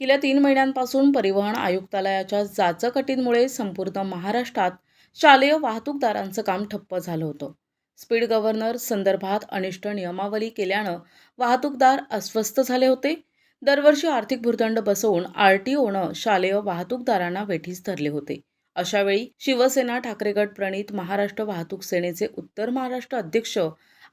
गेल्या तीन महिन्यांपासून परिवहन आयुक्तालयाच्या जाचकटींमुळे संपूर्ण महाराष्ट्रात शालेय वाहतूकदारांचं काम ठप्प झालं होतं. स्पीड गव्हर्नर संदर्भात अनिष्ट नियमावली केल्यानं वाहतूकदार अस्वस्थ झाले होते. दरवर्षी आर्थिक भूर्दंड बसवून आर टी ओनं शालेय वाहतूकदारांना वेठीस धरले होते. अशावेळी शिवसेना ठाकरेगड प्रणित महाराष्ट्र वाहतूक सेनेचे उत्तर महाराष्ट्र अध्यक्ष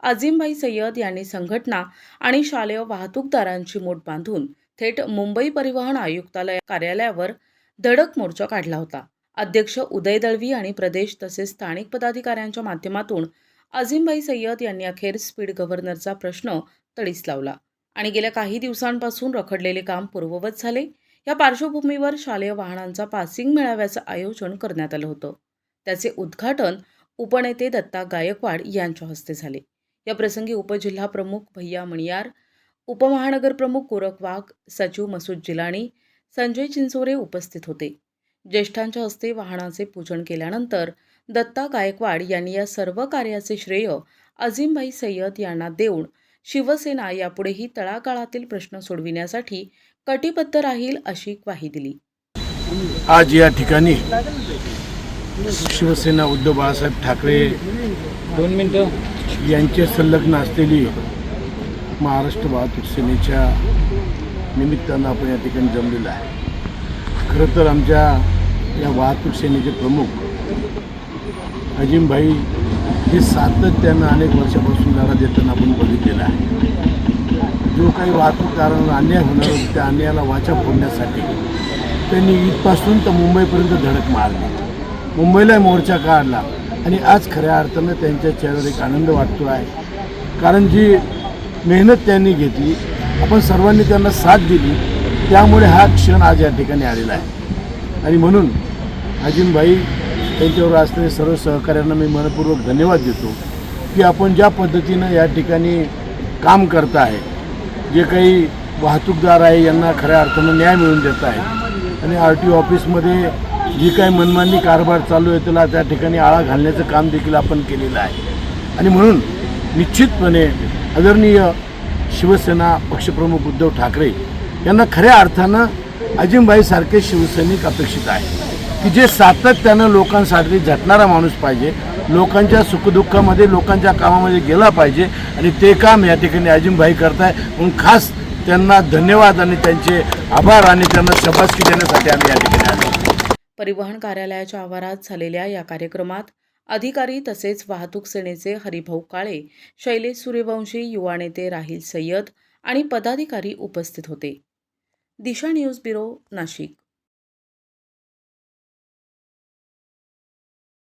अजिमभाई सय्यद यांनी संघटना आणि शालेय वाहतूकदारांची मोठ बांधून थेट मुंबई परिवहन आयुक्तालय कार्यालयावर धडक मोर्चा काढला होता. अध्यक्ष उदय दळवी आणि प्रदेश तसेच स्थानिक पदाधिकाऱ्यांच्या माध्यमातून अजिमभाई सय्यद यांनी अखेर स्पीड गव्हर्नरचा प्रश्न तडीस लावला आणि गेल्या काही दिवसांपासून रखडलेले काम पूर्ववत झाले. या पार्श्वभूमीवर शालेय वाहनांचा पासिंग मेळाव्याचं आयोजन करण्यात आलं होतं. त्याचे उद्घाटन उपनेते दत्ता गायकवाड यांच्या हस्ते झाले. या प्रसंगी उपजिल्हा प्रमुख भैया मणियार उपमहानगर प्रमुख गोरख वाघ सचिव मसूद जिलाणी संजय चिंचोरे उपस्थित होते. ज्येष्ठांच्या हस्ते वाहनाचे पूजन केल्यानंतर दत्ता गायकवाड यांनी या सर्व कार्याचे श्रेय अजिमभाई सय्यद यांना देऊन शिवसेना यापुढेही तळागाळातील प्रश्न सोडविण्यासाठी कटिबद्ध राहील अशी ग्वाही दिली. आज या ठिकाणी शिवसेना उद्धव बाळासाहेब ठाकरे दोन मिनटं. यांचे संलग्न असलेली महाराष्ट्र वाहतूक सेनेच्या निमित्तानं आपण या ठिकाणी जमलेलं आहे. खरं तर आमच्या या वाहतूक सेनेचे प्रमुख अजिमभाई हे सातत्यानं अनेक वर्षापासून लढा देताना आपण बघितलेला आहे. जो काही वाहतूकदारांना अन्याय होणार होता त्या अन्यायाला वाचा फोडण्यासाठी त्यांनी इथपासून तर मुंबईपर्यंत धडक मारली. मुंबईला मोर्चा काढला आणि आज खऱ्या अर्थानं त्यांच्या चेहऱ्यावर एक आनंद वाटतो आहे कारण जी मेहनत त्यांनी घेतली. आपण सर्वांनी त्यांना साथ दिली. त्यामुळे हा क्षण आज या ठिकाणी आलेला आहे. आणि म्हणून अजिमभाई त्यांच्यावर असलेल्या सर्व सहकाऱ्यांना मी मनपूर्वक धन्यवाद देतो की आपण ज्या पद्धतीनं या ठिकाणी काम करत आहे जे काही वाहतूकदार आहे यांना खऱ्या अर्थानं न्याय मिळवून देत आहे. आणि आर टी ऑफिसमध्ये जी काही मनमानी कारभार चालू आहे त्याला त्या ठिकाणी आळा घालण्याचं काम देखील आपण केलेलं आहे. आणि म्हणून निश्चितपणे आदरणीय शिवसेना पक्षप्रमुख उद्धव ठाकरे यांना खऱ्या अर्थानं अजिमबाईसारखे शिवसैनिक अपेक्षित आहे. की जे सातत्यानं लोकांसाठी झटणारा माणूस पाहिजे लोकांच्या सुखदुःखामध्ये लोकांच्या कामामध्ये गेला पाहिजे आणि ते काम या ठिकाणी अजिमभाई करताय. म्हणून खास त्यांना धन्यवाद आणि त्यांचे आभार आणि त्यांना शबासकी देण्यासाठी आम्ही या ठिकाणी आलो. परिवहन कार्यालयाच्या आवारात झालेल्या या कार्यक्रमात अधिकारी तसेच वाहतूक सेनेचे हरिभाऊ काळे शैलेश सूर्यवंशी युवा नेते राहिल सय्यद आणि पदाधिकारी उपस्थित होते. Disha news bureau Nashik.